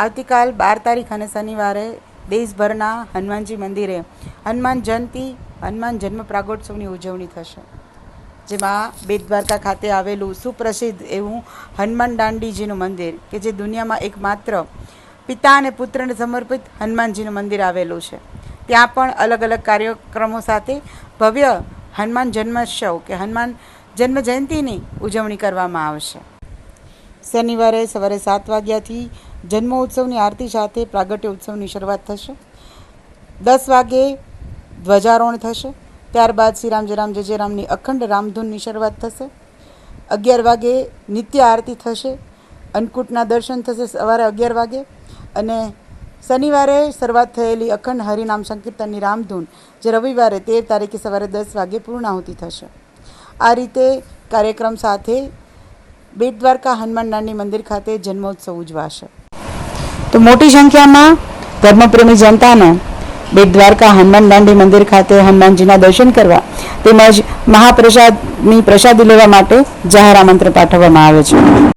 આવતીકાલ બાર તારીખ અને શનિવારે દેશભરના હનુમાનજી મંદિરે હનુમાન જયંતિ, હનુમાન જન્મ પ્રાગોત્સવની ઉજવણી થશે, જેમાં બેટ દ્વારકા ખાતે આવેલું સુપ્રસિદ્ધ એવું હનુમાન દાંડીજીનું મંદિર, કે જે દુનિયામાં એકમાત્ર પિતા અને પુત્રને સમર્પિત હનુમાનજીનું મંદિર આવેલું છે. ત્યાં પણ અલગ અલગ કાર્યક્રમો સાથે ભવ્ય હનુમાન જન્મોત્સવ કે હનુમાન જન્મ જયંતિની ઉજવણી કરવામાં આવશે. શનિવારે સવારે સાત વાગ્યાથી જન્મોત્સવની આરતી સાથે પ્રાગટ્ય ઉત્સવની શરૂઆત થશે. દસ વાગે ધ્વજારોહણ થશે. ત્યારબાદ શ્રી રામ જય રામ જય રામની અખંડ રામધૂનની શરૂઆત થશે. અગિયાર વાગે નિત્ય આરતી થશે. અન્નકૂટના દર્શન થશે સવારે અગિયાર વાગે અને શનિવારે શરૂઆત થયેલી અખંડ હરિનામ સંકીર્તનની રામધૂન જે રવિવારે તેર તારીખે સવારે દસ વાગે પૂર્ણાહુતિ થશે. આ રીતે કાર્યક્રમ સાથે બેટ દ્વારકા હનુમાન દાંડી મંદિર ખાતે જન્મોત્સવ ઉજવાશે. તો મોટી સંખ્યામાં ધર્મપ્રેમી જનતાનો બેટ દ્વારકા હનુમાન દાંડી મંદિર ખાતે હનુમાનજીના દર્શન કરવા તેમજ મહાપ્રસાદની પ્રસાદી લેવા માટે જાહેર આમંત્રણ પાઠવવામાં આવે છે.